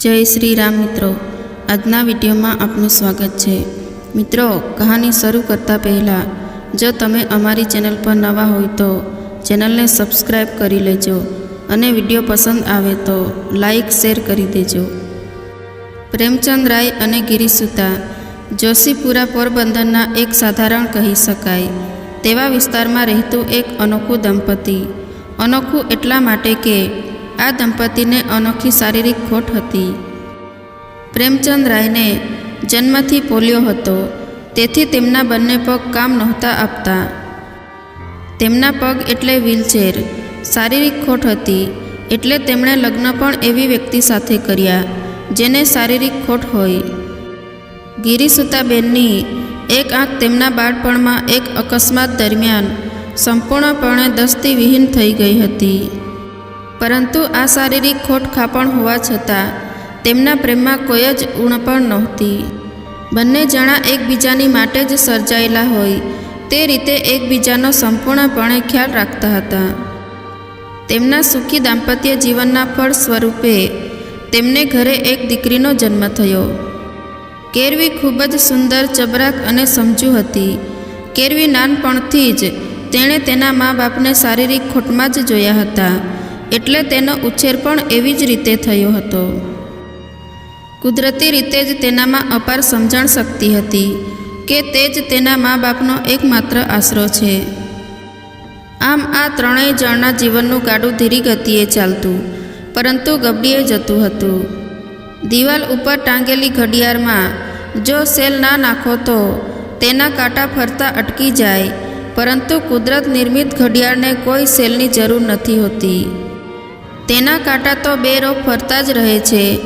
જય શ્રી રામ મિત્રો. આજના વિડીયોમાં આપનું સ્વાગત છે. મિત્રો, કહાની શરૂ કરતાં પહેલાં, જો તમે અમારી ચેનલ પર નવા હોય તો ચેનલને સબસ્ક્રાઈબ કરી લેજો અને વીડિયો પસંદ આવે તો લાઈક શેર કરી દેજો. પ્રેમચંદ રાય અને ગિરીસુતા જોશીપુરા પોરબંદરના એક સાધારણ કહી શકાય. તેવા વિસ્તારમાં રહેતું એક અનોખું દંપતી. અનોખું એટલા માટે કે આ દંપતીને અનોખી શારીરિક ખોટ હતી. પ્રેમચંદ રાયને જન્મથી પોલિયો હતો. તેથી તેમના બંને પગ કામ નહોતા આપતા. તેમના પગ એટલે વ્હીલચેર. શારીરિક ખોટ હતી. એટલે તેમણે લગ્ન પણ એવી વ્યક્તિ સાથે કર્યા, જેને શારીરિક ખોટ હોય. ગિરિસુતાબેનની એક આંખ તેમના બાળપણમાં એક અકસ્માત દરમિયાન સંપૂર્ણપણે દસ્તી વિહીન થઈ ગઈ હતી. પરંતુ આ શારીરિક ખોટ ખાપણ હોવા છતાં, તેમના પ્રેમમાં કોઈ જ ઉણ પણ નહોતી. બંને જણા એકબીજાની માટે જ સર્જાયેલા હોય, તે રીતે એકબીજાનો સંપૂર્ણપણે ખ્યાલ રાખતા હતા. તેમના સુખી દાંપત્ય જીવનના ફળ સ્વરૂપે, તેમને ઘરે એક દીકરીનો જન્મ થયો. કેરવી ખૂબ જ સુંદર, ચબરાક અને સમજુ હતી. કેરવી નાનપણથી જ તેણે તેના મા બાપને શારીરિક ખોટમાં જ જોયા હતા. એટલે તેનો ઉછેર પણ એવી જ રીતે થયો હતો. કુદરતી રીતે જ તેનામાં અપાર સમજણ શક્તિ હતી કે તે જ તેના મા બાપનો એકમાત્ર આશરો છે. આમ આ ત્રણેય જણના જીવનનું ગાડું ધીરી ગતિએ ચાલતું, પરંતુ ગબડીએ જતું હતું. દિવાલ ઉપર ટાંગેલી ઘડિયાળમાં, જો સેલ ના નાખો તો તેના કાંટા ફરતા અટકી જાય, પરંતુ કુદરત નિર્મિત ઘડિયાળને કોઈ સેલની જરૂર નથી હોતી. તેના કાંટા તો બે રોગ ફરતા જ રહે છે.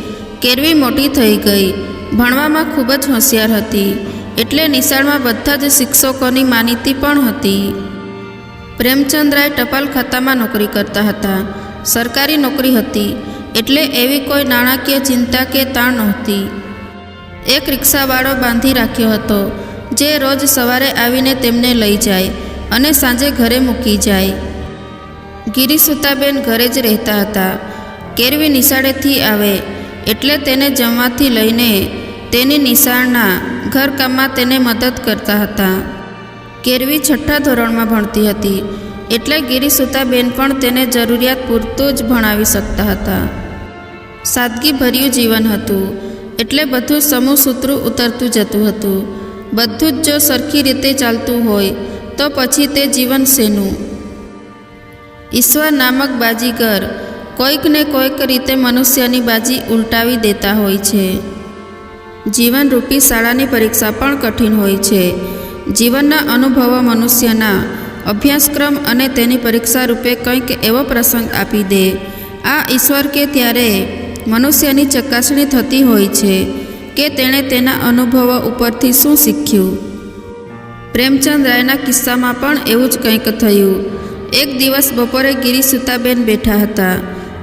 કેરવી મોટી થઈ ગઈ. ભણવામાં ખૂબ જ હોશિયાર હતી. એટલે નિશાળમાં બધા જ શિક્ષકોની માનીતી પણ હતી. પ્રેમચંદ રાય ટપાલ ખાતામાં નોકરી કરતા હતા. સરકારી નોકરી હતી. એટલે એવી કોઈ નાણાકીય ચિંતા કે તાણ નહોતી. એક રિક્ષાવાળો બાંધી રાખ્યો હતો, જે રોજ સવારે આવીને તેમને લઈ જાય અને સાંજે ઘરે મૂકી જાય. ગિરિસુતાબેન ઘરે જ રહેતા હતા. કેરવી નિશાળેથી આવે એટલે તેને જમવાથી લઈને તેની નિશાળના ઘરકામમાં તેને મદદ કરતા હતા. કેરવી છઠ્ઠા ધોરણમાં ભણતી હતી, એટલે ગિરિસુતાબેન પણ તેને જરૂરિયાત પૂરતું જ ભણાવી શકતા હતા. સાદગીભર્યું જીવન હતું, એટલે બધું સમૂહ સૂત્રું ઉતરતું જતું હતું. બધું જ જો સરખી રીતે ચાલતું હોય, તો પછી તે જીવન શેનું? ઈશ્વર નામક બાજીગર કોઈક ને કોઈક રીતે મનુષ્યની બાજી ઉલટાવી દેતા હોય છે. જીવનરૂપી શાળાની પરીક્ષા પણ કઠિન હોય છે. જીવનના અનુભવો મનુષ્યના અભ્યાસક્રમ અને તેની પરીક્ષા રૂપે કંઈક એવો પ્રસંગ આપી દે. આ ઈશ્વર કે ત્યારે મનુષ્યની ચકાસણી થતી હોય છે કે તેણે તેના અનુભવો ઉપરથી શું શીખ્યું? પ્રેમચંદ રાયના કિસ્સામાં પણ એવું જ કંઈક થયું. એક દિવસ બપોરે ગિરિસુતાબેન બેઠા હતા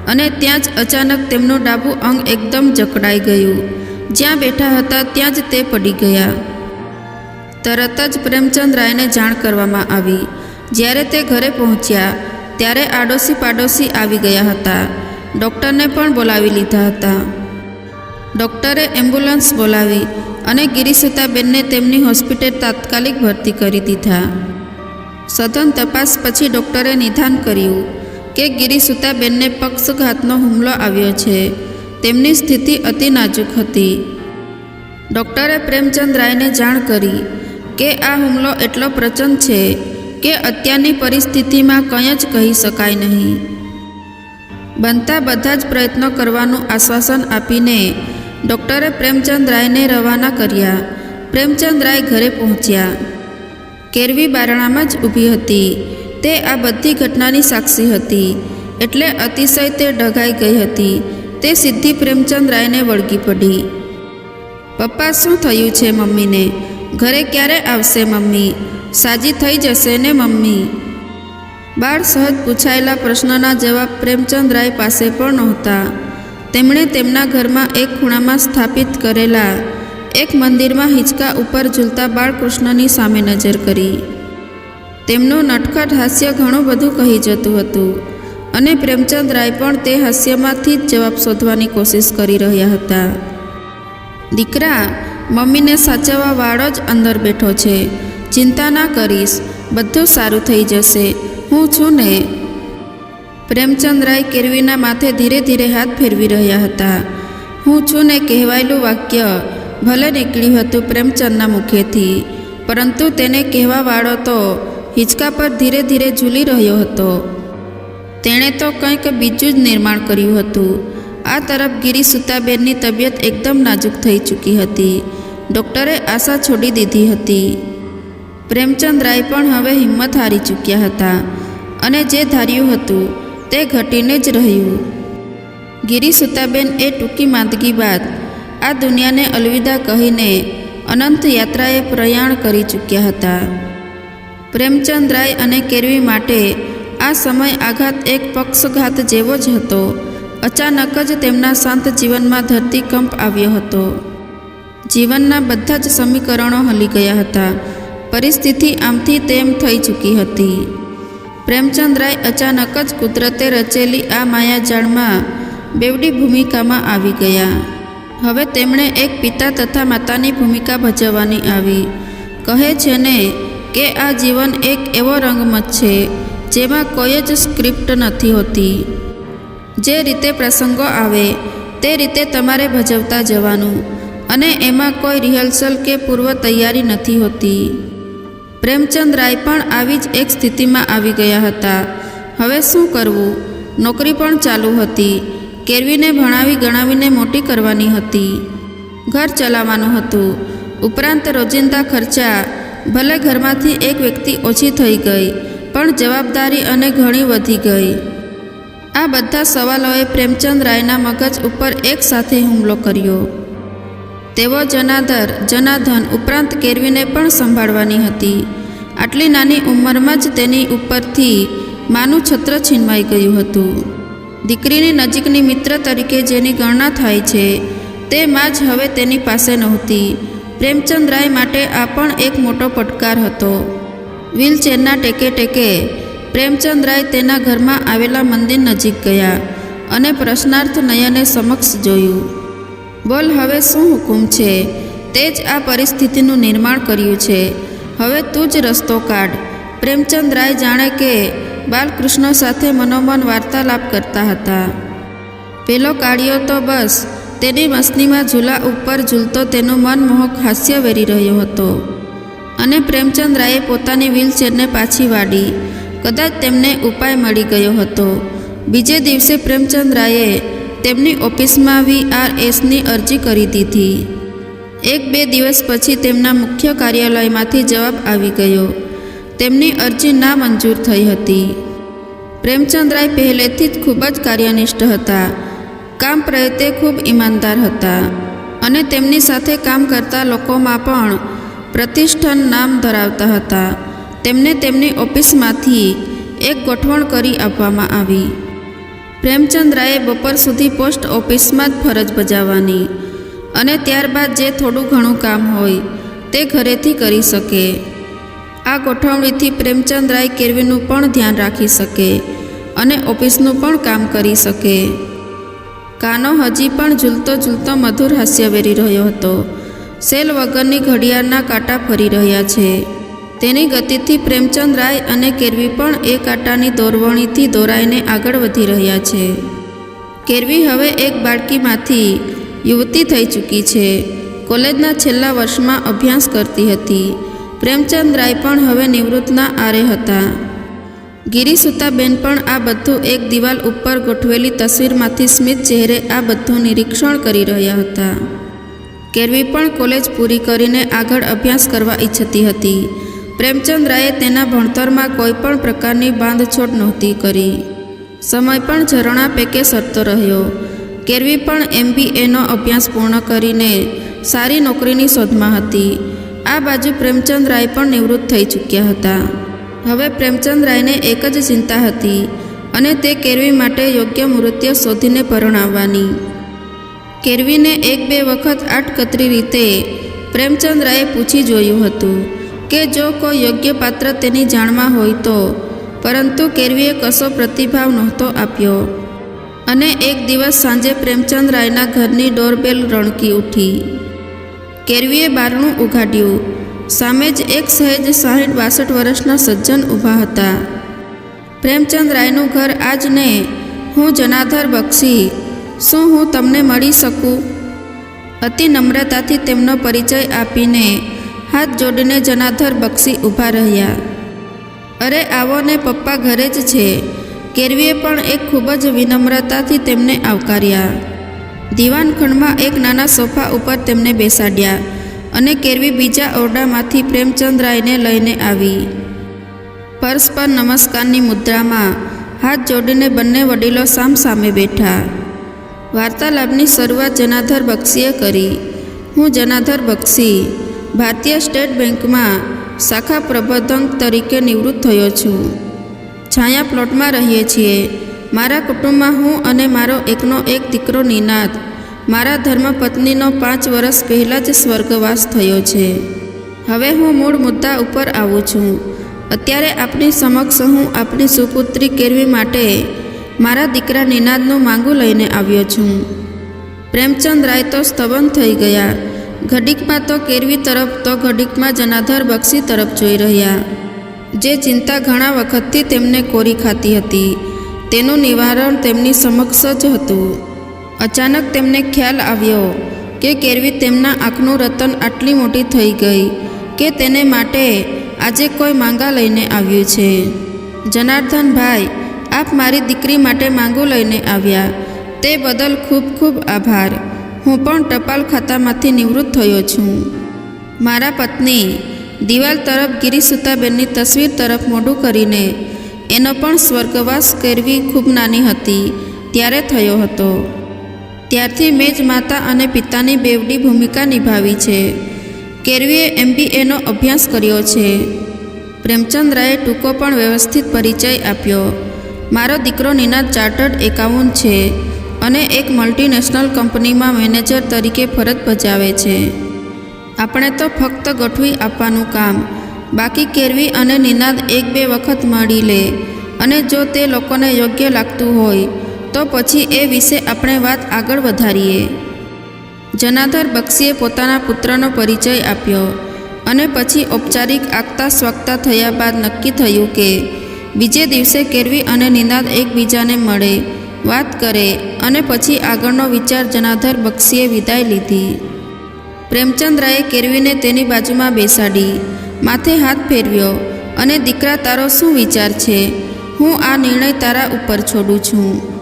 અને ત્યાં જ અચાનક તેમનું ડાબું અંગ એકદમ જકડાઈ ગયું. જ્યાં બેઠા હતા ત્યાં જ તે પડી ગયા. તરત જ પ્રેમચંદ રાયને જાણ કરવામાં આવી. જ્યારે તે ઘરે પહોંચ્યા, ત્યારે આડોશી પાડોશી આવી ગયા હતા. ડૉક્ટરને પણ બોલાવી લીધા હતા. ડૉક્ટરે એમ્બ્યુલન્સ બોલાવી અને ગિરિસુતાબેનને તેમની હોસ્પિટલ તાત્કાલિક ભરતી કરી દીધા. સઘન તપાસ પછી ડૉક્ટરે નિદાન કર્યું કે ગિરિસુતાબેનને પક્ષઘાતનો હુમલો આવ્યો છે. તેમની સ્થિતિ અતિ નાજુક હતી. ડૉક્ટરે પ્રેમચંદ રાયને જાણ કરી કે આ હુમલો એટલો પ્રચંડ છે કે અત્યારની પરિસ્થિતિમાં કંઈ જ કહી શકાય નહીં. બનતા બધા જ પ્રયત્નો કરવાનું આશ્વાસન આપીને ડૉક્ટરે પ્રેમચંદ રાયને રવાના કર્યા. પ્રેમચંદ રાય ઘરે પહોંચ્યા. કેરવી બારણામાં જ ઊભી હતી. તે આ બધી ઘટનાની સાક્ષી હતી. એટલે અતિશય તે ડઘાઈ ગઈ હતી. તે સીધી પ્રેમચંદ રાયને વળગી પડી. પપ્પા, શું થયું છે મમ્મીને? ઘરે ક્યારે આવશે મમ્મી? સાજી થઈ જશે ને મમ્મી? બાળ સહજ પૂછાયેલા પ્રશ્નના જવાબ પ્રેમચંદ રાય પાસે પણ નહોતા. તેમણે તેમના ઘરમાં એક ખૂણામાં સ્થાપિત કરેલા એક મંદિરમાં હિંચકા ઉપર ઝૂલતા બાળકૃષ્ણની સામે નજર કરી. તેમનું નટખટ હાસ્ય ઘણું બધું કહી જતું હતું અને પ્રેમચંદ રાય પણ તે હાસ્યમાંથી જ જવાબ શોધવાની કોશિશ કરી રહ્યા હતા. દીકરા, મમ્મીને સાચવવા વાળો જ અંદર બેઠો છે. ચિંતા ના કરીશ. બધું સારું થઈ જશે. હું છું ને. પ્રેમચંદ રાય કેરવીના માથે ધીરે ધીરે હાથ ફેરવી રહ્યા હતા. હું છું ને કહેવાયેલું વાક્ય ભલે નીકળ્યું હતું પ્રેમચંદના મુખેથી, પરંતુ તેને કહેવાવાળો તો હિંચકા પર ધીરે ધીરે ઝૂલી રહ્યો હતો. તેણે તો કંઈક બીજું જ નિર્માણ કર્યું હતું. આ તરફ ગિરી સુતાબેનની તબિયત એકદમ નાજુક થઈ ચૂકી હતી. ડૉક્ટરે આશા છોડી દીધી હતી. પ્રેમચંદ રાય પણ હવે હિંમત હારી ચૂક્યા હતા અને જે ધાર્યું હતું તે ઘટીને જ રહ્યું. ગિરી સુતાબેન એ ટૂંકી માંદગી બાદ આ દુનિયાને અલવિદા કહીને અનંત યાત્રાએ પ્રયાણ કરી ચૂક્યા હતા. પ્રેમચંદ રાય અને કેરવી માટે આ સમય આઘાત એક પક્ષઘાત જેવો જ હતો. અચાનક જ તેમના શાંત જીવનમાં ધરતીકંપ આવ્યો હતો. જીવનના બધા જ સમીકરણો હલી ગયા હતા. પરિસ્થિતિ આમથી તેમ થઈ ચૂકી હતી. પ્રેમચંદ રાય અચાનક જ કુદરતે રચેલી આ માયાજાળમાં બેવડી ભૂમિકામાં આવી ગયા. હવે તેમણે એક પિતા તથા માતાની ભૂમિકા ભજવવાની આવી. કહે છે ને કે આ જીવન એક એવો રંગમત છે, જેમાં કોઈ જ સ્ક્રિપ્ટ નથી હોતી. જે રીતે પ્રસંગો આવે, તે રીતે તમારે ભજવતા જવાનું, અને એમાં કોઈ રિહર્સલ કે પૂર્વ તૈયારી નથી હોતી. પ્રેમચંદ રાય પણ આવી જ એક સ્થિતિમાં આવી ગયા હતા. હવે શું કરવું? નોકરી પણ ચાલુ હતી. કેરવીને ભણાવી ગણાવીને મોટી કરવાની હતી. ઘર ચલાવવાનું હતું. ઉપરાંત રોજિંદા ખર્ચા, ભલે ઘરમાંથી એક વ્યક્તિ ઓછી થઈ ગઈ, પણ જવાબદારી અને ઘણી વધી ગઈ. આ બધા સવાલોએ પ્રેમચંદ રાયના મગજ ઉપર એકસાથે હુમલો કર્યો. તેઓ જનાદર, જનાધન ઉપરાંત કેરવીને પણ સંભાળવાની હતી. આટલી નાની ઉંમરમાં જ તેની ઉપરથી માનું છત્ર છીનવાઈ ગયું હતું. દીકરીની નજીકની મિત્ર તરીકે જેની ગણના થાય છે તે માં જ હવે તેની પાસે નહોતી. પ્રેમચંદ રાય માટે આ પણ એક મોટો પડકાર હતો. વ્હીલચેરના ટેકે ટેકે પ્રેમચંદ રાય તેના ઘરમાં આવેલા મંદિર નજીક ગયા અને પ્રશ્નાર્થ નયને સમક્ષ જોયું. બોલ, હવે શું હુકુમ છે? તે જ આ પરિસ્થિતિનું નિર્માણ કર્યું છે. હવે તું જ રસ્તો કાઢ. પ્રેમચંદ રાય જાણે કે બાલકૃષ્ણ સાથે મનોમન વાર્તાલાપ કરતા હતા. પેલો કાળિયો તો બસ, તેની મસનીમાં ઝૂલા ઉપર ઝૂલતો તેનું મનમોહક હાસ્ય વેરી રહ્યો હતો. અને પ્રેમચંદ રાયે પોતાની વ્હીલચેરને પાછી વાળી કદાચ તેમને ઉપાય મળી ગયો હતો. બીજે દિવસે પ્રેમચંદ રાયે તેમની ઓફિસમાં વીઆરએસની અરજી કરી દીધી. એક બે દિવસ પછી તેમના મુખ્ય કાર્યાલયમાંથી જવાબ આવી ગયો. તેમની અરજી ના મંજૂર થઈ હતી. પ્રેમચંદ રાય પહેલેથી જ ખૂબ જ કાર્યનિષ્ઠ હતા. કામ પ્રયત્તે ખૂબ ઈમાનદાર હતા અને તેમની સાથે કામ કરતા લોકોમાં પણ પ્રતિષ્ઠાન નામ ધરાવતા હતા. તેમને તેમની ઓફિસમાંથી એક ગોઠવણ કરી આપવામાં આવી. પ્રેમચંદ રાયે બપોર સુધી પોસ્ટ ઓફિસમાં જ ફરજ બજાવવાની અને ત્યારબાદ જે થોડું ઘણું કામ હોય તે ઘરેથી કરી શકે. આ ગોઠવણીથી પ્રેમચંદ રાય કેરવીનું પણ ધ્યાન રાખી શકે અને ઓફિસનું પણ કામ કરી શકે. કાનો હજી પણ ઝૂલતો ઝૂલતો મધુર હાસ્ય વેરી રહ્યો હતો. સેલ વગરની ઘડિયાળના કાંટા ફરી રહ્યા છે. તેની ગતિથી પ્રેમચંદ રાય અને કેરવી પણ એ કાંટાની દોરવણીથી દોરાઈને આગળ વધી રહ્યા છે. કેરવી હવે એક બાળકીમાંથી યુવતી થઈ ચૂકી છે. કોલેજના છેલ્લા વર્ષમાં અભ્યાસ કરતી હતી. પ્રેમચંદ રાય પણ હવે નિવૃત્તના આરે હતા. ગિરિસુતાબેન પણ આ બધું એક દિવાલ ઉપર ગોઠવેલી તસવીરમાંથી સ્મિત ચહેરે આ બધું નિરીક્ષણ કરી રહ્યા હતા. કેરવી પણ કોલેજ પૂરી કરીને આગળ અભ્યાસ કરવા ઈચ્છતી હતી. પ્રેમચંદ રાયે તેના ભણતરમાં કોઈ પણ પ્રકારની બાંધછોડ નહોતી કરી. સમય પણ ઝરણા પેકે સરતો રહ્યો. કેરવી પણ એમબીએનો અભ્યાસ પૂર્ણ કરીને સારી નોકરીની શોધમાં હતી. આ બાજુ પ્રેમચંદ રાય પણ નિવૃત્ત થઈ ચૂક્યા હતા. હવે પ્રેમચંદ રાયને એક જ ચિંતા હતી અને તે કેરવી માટે યોગ્ય મૃત્યુ શોધીને પરણાવવાની. કેરવીને એક બે વખત આટકતરી રીતે પ્રેમચંદ રાયે પૂછી જોયું હતું કે જો કોઈ યોગ્ય પાત્ર તેની જાણમાં હોય તો, પરંતુ કેરવીએ કશો પ્રતિભાવ નહોતો આપ્યો. અને એક દિવસ સાંજે પ્રેમચંદ રાયના ઘરની ડોરબેલ રણકી ઉઠી. કેરવીએ બારણું ઉઘાડ્યું સામે જ એક સહેજ સાહીઠ બાસઠ વર્ષના સજ્જન ઊભા હતા. પ્રેમચંદ રાયનું ઘર આજ ને, હું જનાધર બક્ષી, શું હું તમને મળી શકું? અતિ નમ્રતાથી તેમનો પરિચય આપીને હાથ જોડીને જનાધર બક્ષી ઊભા રહ્યા. અરે, આવો ને, પપ્પા ઘરે જ છે. કેરવીએ પણ એક ખૂબ જ વિનમ્રતાથી તેમને આવકાર્યા. દીવાનખંડમાં એક નાના સોફા ઉપર તેમને બેસાડ્યા અને કેરવી બીજા ઓરડામાંથી પ્રેમચંદ રાયને લઈને આવી. પરસ્પર નમસ્કારની મુદ્રામાં હાથ જોડીને બંને વડીલો સામસામે બેઠા. વાર્તાલાપની શરૂઆત જનાધર બક્ષીએ કરી. હું જનાધર બક્ષી, ભારતીય સ્ટેટ બેંકમાં શાખા પ્રબંધક તરીકે નિવૃત્ત થયો છું. છાયા પ્લોટમાં રહીએ છીએ. મારા કુટુંબમાં હું અને મારો એકનો એક દીકરો નિનાદ. મારા ધર્મપત્નીનો પાંચ વર્ષ પહેલાં જ સ્વર્ગવાસ થયો છે. હવે હું મૂળ મુદ્દા ઉપર આવું છું. અત્યારે આપની સમક્ષ હું આપણી સુપુત્રી કેરવી માટે મારા દીકરા નિનાદનું માંગુ લઈને આવ્યો છું. પ્રેમચંદ રાય તો સ્તબન થઈ ગયા. ઘડીકમાં તો કેરવી તરફ તો ઘડીકમાં જનાધર બક્ષી તરફ જોઈ રહ્યા. જે ચિંતા ઘણા વખતથી તેમને કોરી ખાતી હતી. તેનું નિવારણ તેમની સમક્ષ જ હતું. અચાનક તેમને ખ્યાલ આવ્યો કે કેરવી તેમના આંખનું રતન આટલી મોટી થઈ ગઈ કે તેને માટે આજે કોઈ માંગા લઈને આવ્યું છે. જનાર્દનભાઈ આપ મારી દીકરી માટે માંગુ લઈને આવ્યા. તે બદલ ખૂબ ખૂબ આભાર. હું પણ ટપાલ ખાતામાંથી નિવૃત્ત થયો છું. મારા પત્ની દિવાલ તરફ ગિરિસુતાબેનની તસવીર તરફ મોઢું કરીને એનો પણ સ્વર્ગવાસ કરવી ખૂબ નાની હતી, ત્યારે થયો હતો. ત્યારથી મેં જ માતા અને પિતાની બેવડી ભૂમિકા નિભાવી છે. કેરવીએ એમબીએનો અભ્યાસ કર્યો છે. પ્રેમચંદ રાયે ટૂંકો પણ વ્યવસ્થિત પરિચય આપ્યો. મારો દીકરો નિનાદ ચાર્ટર્ડ એકાઉન્ટ છે અને એક મલ્ટીનેશનલ કંપનીમાં મેનેજર તરીકે ફરજ બજાવે છે. આપણે તો ફક્ત ગોઠવી આપવાનું કામ. બાકી કેરવી અને નિનાદ એક બે વખત મળી લે. અને જો તે લોકોને યોગ્ય લાગતું હોય, તો પછી એ વિશે આપણે વાત આગળ વધારીએ. જનાધર બક્ષીએ પોતાના પુત્રનો પરિચય આપ્યો અને પછી ઔપચારિક આગતા સ્વાગતા થયા બાદ નક્કી થયું કે, બીજે દિવસે કેરવી અને નિનાદ એકબીજાને મળે, વાત કરે અને પછી આગળનો વિચાર જનાધર બક્ષીએ વિદાય લીધી. પ્રેમચંદ રાયે કેરવીને તેની બાજુમાં બેસાડી. માથે હાથ ફેરવ્યો અને દીકરા, તારો શું વિચાર છે? હું આ નિર્ણય તારા ઉપર છોડું છું.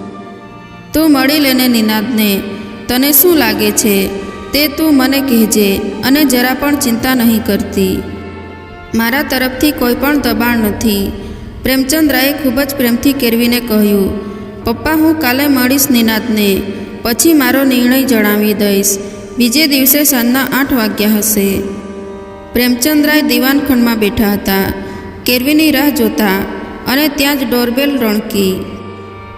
તું મળી લેને નિનાદને. તને શું લાગે છે? તે તું મને કહેજે અને જરા પણ ચિંતા નહીં કરતી. મારા તરફથી કોઈ પણ દબાણ નથી. પ્રેમચંદ રાયે ખૂબ જ પ્રેમથી કેરવીને કહ્યું, પપ્પા, હું કાલે મળીશ નિનાદને. પછી મારો નિર્ણય જણાવી દઈશ. બીજે દિવસે સાંજના આઠ વાગ્યા હશે. પ્રેમચંદ રાય દિવાનખંડમાં બેઠા હતા. કેરવીની રાહ જોતા અને ત્યાં જ ડોરબેલ રણકી.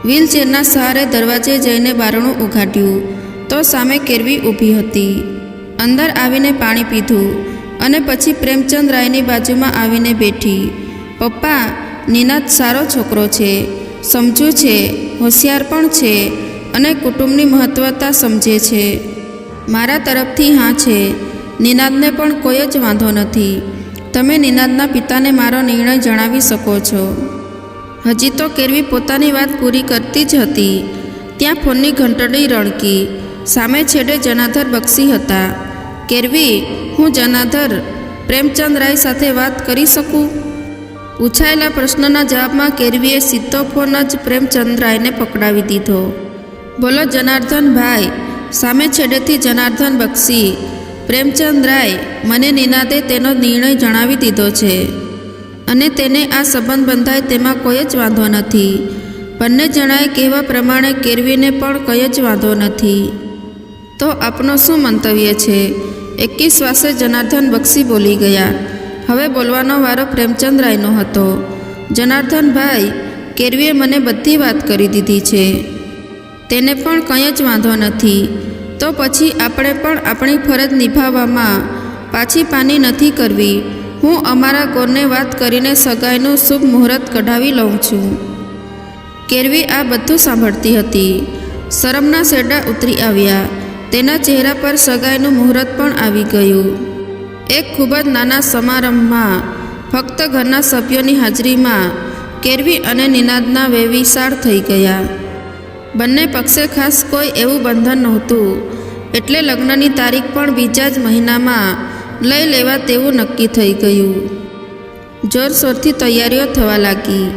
વ્હીલચેરના સહારે દરવાજે જઈને બારણું ઉઘાડ્યું તો સામે કેરવી ઊભી હતી. અંદર આવીને પાણી પીધું અને પછી પ્રેમચંદ રાયની બાજુમાં આવીને બેઠી. પપ્પા, નિનાદ સારો છોકરો છે, સમજુ છે, હોશિયાર પણ છે અને કુટુંબની મહત્વતા સમજે છે. મારા તરફથી હા છે. નિનાદને પણ કોઈ જ વાંધો નથી. તમે નિનાદના પિતાને મારો નિર્ણય જણાવી શકો છો. હજી તો કેરવી પોતાની વાત પૂરી કરતી જ હતી. ત્યાં ફોનની ઘંટડી રણકી સામે છેડે જનાધર બક્ષી હતા. કેરવી, હું જનાધર પ્રેમચંદ રાય સાથે વાત કરી શકું? પૂછાયેલા પ્રશ્નના જવાબમાં કેરવીએ સીધો ફોન જ પ્રેમચંદ રાયને પકડાવી દીધો. બોલો જનાર્દન ભાઈ સામે છેડેથી જનાર્દન બક્ષી પ્રેમચંદ રાય મને નિનાદે તેનો નિર્ણય જણાવી દીધો છે. અને તેને આ સંબંધ બંધાય તેમાં કોઈ જ વાંધો નથી. બંને જણાએ કહેવા પ્રમાણે કેરવીને પણ કંઈ જ વાંધો નથી. તો આપનો શું મંતવ્ય છે? એકી શ્વાસે જનાર્દન બક્ષી બોલી ગયા. હવે બોલવાનો વારો પ્રેમચંદ રાયનો હતો. જનાર્દનભાઈ કેરવીએ મને બધી વાત કરી દીધી છે. તેને પણ કંઈ જ વાંધો નથી. તો પછી આપણે પણ આપણી ફરજ નિભાવવામાં પાછી પાની નથી કરવી. હું અમારા કોરને વાત કરીને સગાઈનું શુભ મુહૂર્ત કઢાવી લઉં છું. કેરવી આ બધું સાંભળતી હતી. શરમના શેડા ઉતરી આવ્યા. તેના ચહેરા પર સગાઈનું મુહૂર્ત પણ આવી ગયું. એક ખૂબ જ નાના સમારંભમાં, ફક્ત ઘરના સભ્યોની હાજરીમાં, કેરવી અને નિનાદના વેવિશાળ થઈ ગયા. બંને પક્ષે ખાસ કોઈ એવું બંધન નહોતું. એટલે લગ્નની તારીખ પણ બીજા જ મહિનામાં લઈ લેવા તેવું નક્કી થઈ ગયું. જોરશોરથી તૈયારીઓ થવા લાગી.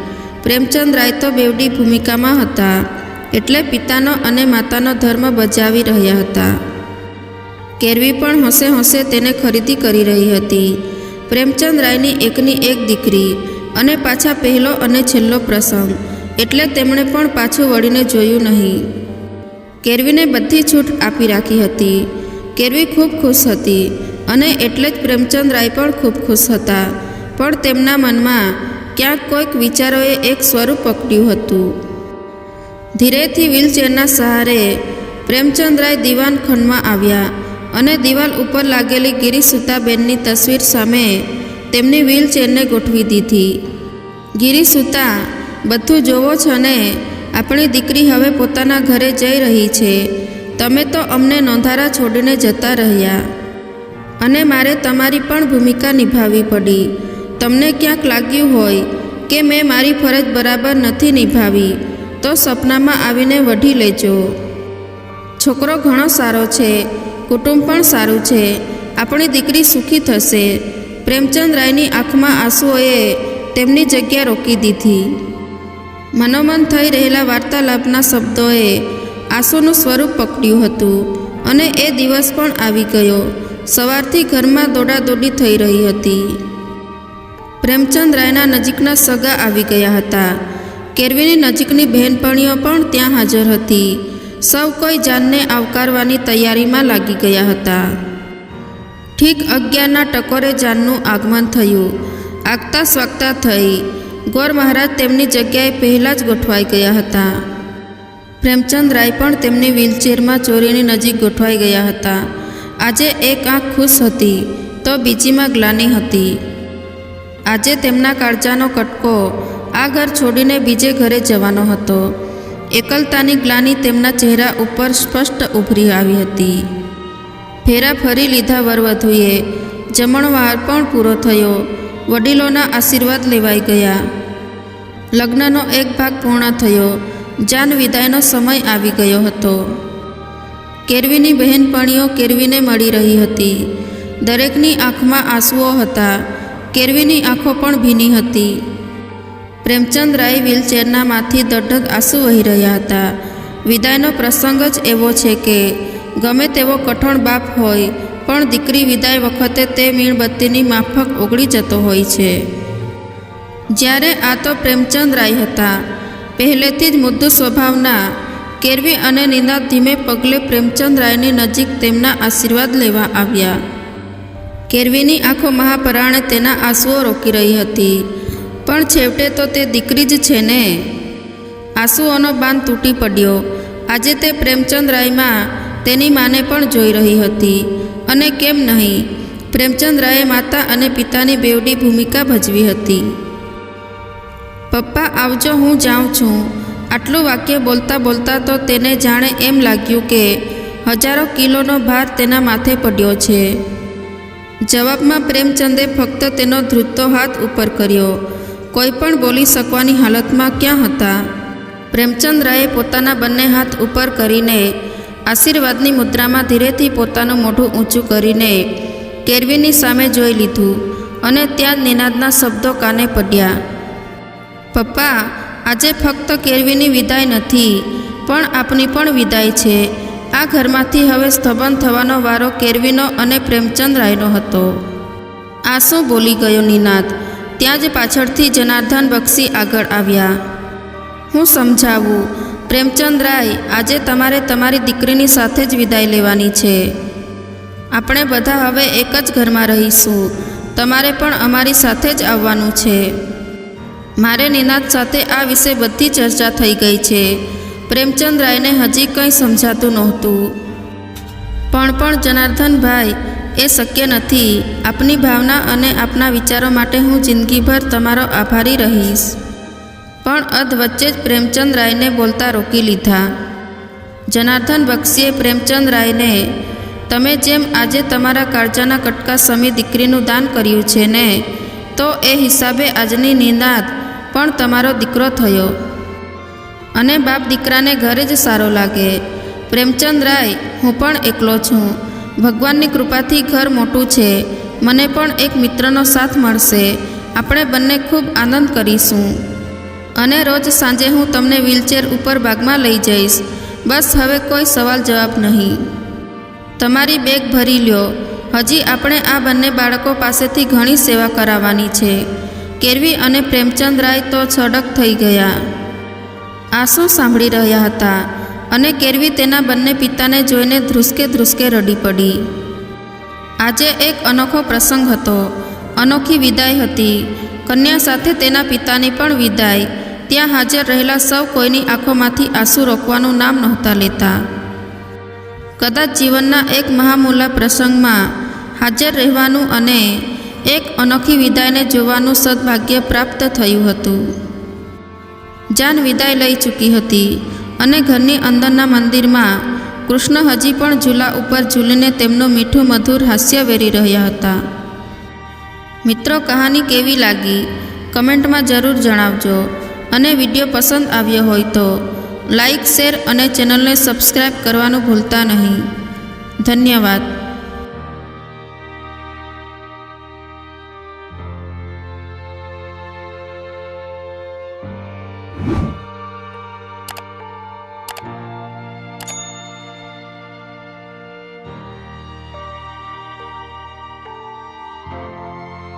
પ્રેમચંદ રાય તો બેવડી ભૂમિકામાં હતા, એટલે પિતાનો અને માતાનો ધર્મ બજાવી રહ્યા હતા. કેરવી પણ હોંશે હોંશે તેને ખરીદી કરી રહી હતી. પ્રેમચંદ રાયની એકની એક દીકરી અને પાછા પહેલો અને છેલ્લો પ્રસંગ, એટલે તેમણે પણ પાછું વળીને જોયું નહીં. કેરવીને બધી છૂટ આપી રાખી હતી. કેરવી ખૂબ ખુશ હતી અને એટલે જ પ્રેમચંદ રાય પણ ખૂબ ખુશ હતા. પણ તેમના મનમાં ક્યાંક કોઈક વિચારોએ એક સ્વરૂપ પકડ્યું હતું. ધીરેથી વ્હીલચેરના સહારે પ્રેમચંદ રાય દીવાન ખંડમાં આવ્યા અને દિવાલ ઉપર લાગેલી ગિરિસુતાબેનની તસવીર સામે તેમની વ્હીલચેરને ગોઠવી દીધી. ગિરિસુતા, બધું જોવો છો ને? આપણી દીકરી હવે પોતાના ઘરે જઈ રહી છે. તમે તો અમને નોંધારા છોડીને જતા રહ્યા. અને મારે તમારી પણ ભૂમિકા નિભાવવી પડી. તમને ક્યાંક લાગ્યું હોય કે મેં મારી ફરજ બરાબર નથી નિભાવી, તો સપનામાં આવીને વઢી લેજો. છોકરો ઘણો સારો છે, કુટુંબ પણ સારું છે. આપણી દીકરી સુખી થશે. પ્રેમચંદ રાયની આંખમાં આંસુઓએ તેમની જગ્યા રોકી દીધી. મનોમન થઈ રહેલા વાર્તાલાપના શબ્દોએ આંસુનું સ્વરૂપ પકડ્યું હતું અને એ દિવસ પણ આવી ગયો. સવારથી ઘરમાં દોડાદોડી થઈ રહી હતી. પ્રેમચંદ રાયના નજીકના સગા આવી ગયા હતા. કેરવીની નજીકની બહેનપણીઓ પણ ત્યાં હાજર હતી. સૌ કોઈ જાનને આવકારવાની તૈયારીમાં લાગી ગયા હતા. ઠીક અગિયારના ટકોરે જાનનું આગમન થયું. આગતા સ્વાગતા થઈ. ગોર મહારાજ તેમની જગ્યાએ પહેલાં જ ગોઠવાઈ ગયા હતા. પ્રેમચંદ રાય પણ તેમની વ્હીલચેરમાં ચોરીની નજીક ગોઠવાઈ ગયા હતા. આજે એક આંખ ખુશ હતી, તો બીજીમાં ગ્લાની હતી. આજે તેમના કાળજાનો કટકો આ ઘર છોડીને બીજે ઘરે જવાનો હતો. એકલતાની ગ્લાની તેમના ચહેરા ઉપર સ્પષ્ટ ઉભરી આવી હતી. ફેરા ફરી લીધા વરવધુએ જમણવાર પણ પૂરો થયો. વડીલોના આશીર્વાદ લેવાઈ ગયા. લગ્નનો એક ભાગ પૂર્ણ થયો. જાન વિદાયનો સમય આવી ગયો હતો. કેરવીની બહેનપણીઓ કેરવીને મળી રહી હતી. દરેકની આંખમાં આંસુઓ હતા. કેરવીની આંખો પણ ભીની હતી. પ્રેમચંદ રાય વ્હીલચેરનામાંથી દઢગ આંસુ વહી રહ્યા હતા. વિદાયનો પ્રસંગ જ એવો છે કે ગમે તેવો કઠણ બાપ હોય પણ દીકરી વિદાય વખતે તે મીણબત્તીની માફક ઓગળી જતો હોય છે. જ્યારે આ તો પ્રેમચંદ રાય હતા. પહેલેથી જ મુદ્દુ સ્વભાવના, કેરવી અને નિંદા ધીમે પગલે પ્રેમચંદ રાયની નજીક તેમના આશીર્વાદ લેવા આવ્યા. કેરવીની આંખો મહાપરાણે તેના આંસુઓ રોકી રહી હતી. પણ છેવટે તો તે દીકરી જ છે ને? આંસુઓનો બાંધ તૂટી પડ્યો. આજે તે પ્રેમચંદ રાયમાં તેની માને પણ જોઈ રહી હતી. અને કેમ નહીં? પ્રેમચંદ રાયે માતા અને પિતાની બેવડી ભૂમિકા ભજવી હતી. પપ્પા, આવજો, હું જાઉં છું. આટલું વાક્ય બોલતા બોલતા તો તેને જાણે એમ લાગ્યું કે હજારો કિલોનો ભાર તેના માથે પડ્યો છે. જવાબમાં પ્રેમચંદે ફક્ત તેનો ધ્રુતો હાથ ઉપર કર્યો. કોઈ પણ બોલી શકવાની હાલતમાં ક્યાં હતા? રાયે પોતાના બંને હાથ ઉપર કરીને આશીર્વાદની મુદ્રામાં ધીરેથી પોતાનું મોઢું ઊંચું કરીને કેરવીની સામે જોઈ લીધું અને ત્યાં નિનાદના શબ્દો કાને પડ્યા. પપ્પા, આજે ફક્ત કેરવીની વિદાય નથી, પણ આપની પણ વિદાય છે. આ ઘરમાંથી હવે સ્તબન થવાનો વારો કેરવીનો અને પ્રેમચંદ રાયનો હતો. આ શું બોલી ગયો નિનાદ? ત્યાં જ પાછળથી જનાર્દન બક્ષી આગળ આવ્યા. હું સમજાવું. પ્રેમચંદ રાય આજે તમારે તમારી દીકરીની સાથે જ વિદાય લેવાની છે. આપણે બધા હવે એક જ ઘરમાં રહીશું. તમારે પણ અમારી સાથે જ આવવાનું છે. મારે નિનાદ સાથે આ વિશે બધી ચર્ચા થઈ ગઈ છે. પ્રેમચંદ રાયને હજી કંઈ સમજાતું નહોતું. પણ પણ જનાર્દનભાઈ, એ શક્ય નથી. આપની ભાવના અને આપના વિચારો માટે હું જિંદગીભર તમારો આભારી રહીશ. પણ અધ વચ્ચે જ પ્રેમચંદ રાયને બોલતા રોકી લીધા. જનાર્દન બક્ષીએ પ્રેમચંદ રાયને, તમે જેમ આજે તમારા કાળજાના કટકા સમી દીકરીનું દાન કર્યું છે ને, તો એ હિસાબે આજની નિનાદ પણ તમારો દીકરો થયો. અને બાપ દીકરાને ઘરે જ સારો લાગે. પ્રેમચંદ રાય, હું પણ એકલો છું. ભગવાનની કૃપાથી ઘર મોટું છે. મને પણ એક મિત્રનો સાથ મળશે. આપણે બંને ખૂબ આનંદ કરીશું. અને રોજ સાંજે હું તમને વ્હીલચેર ઉપર બાગમાં લઈ જઈશ. બસ હવે કોઈ સવાલ જવાબ નહીં. તમારી બેગ ભરી લ્યો. હજી આપણે આ બંને બાળકો પાસેથી ઘણી સેવા કરાવવાની છે. કેરવી અને પ્રેમચંદ રાય તો છડક થઈ ગયા. આંસુ સાંભળી રહ્યા હતા અને કેરવી તેના બંને પિતાને જોઈને ધ્રુસકે ધ્રુસકે રડી પડી. આજે એક અનોખો પ્રસંગ હતો. અનોખી વિદાય હતી. કન્યા સાથે તેના પિતાની પણ વિદાય. ત્યાં હાજર રહેલા સૌ કોઈની આંખોમાંથી આંસુ રોકવાનું નામ નહોતા લેતા. કદાચ જીવનના એક મહામૂલા પ્રસંગમાં હાજર રહેવાનું અને એક અનોખી વિદાયને જોવાનું સદભાગ્ય પ્રાપ્ત થયું હતું. જાન વિદાય લઈ ચૂકી હતી અને ઘરની અંદરના મંદિરમાં કૃષ્ણ હજી પણ ઝૂલા ઉપર ઝૂલીને તેમનું મીઠું મધુર હાસ્ય વેરી રહ્યા હતા. મિત્રો, કહાની કેવી લાગી? કમેન્ટમાં જરૂર જણાવજો. અને વીડિયો પસંદ આવ્યો હોય તો લાઈક, શેર અને ચેનલને સબસ્ક્રાઈબ કરવાનું ભૂલતા નહીં. ધન્યવાદ.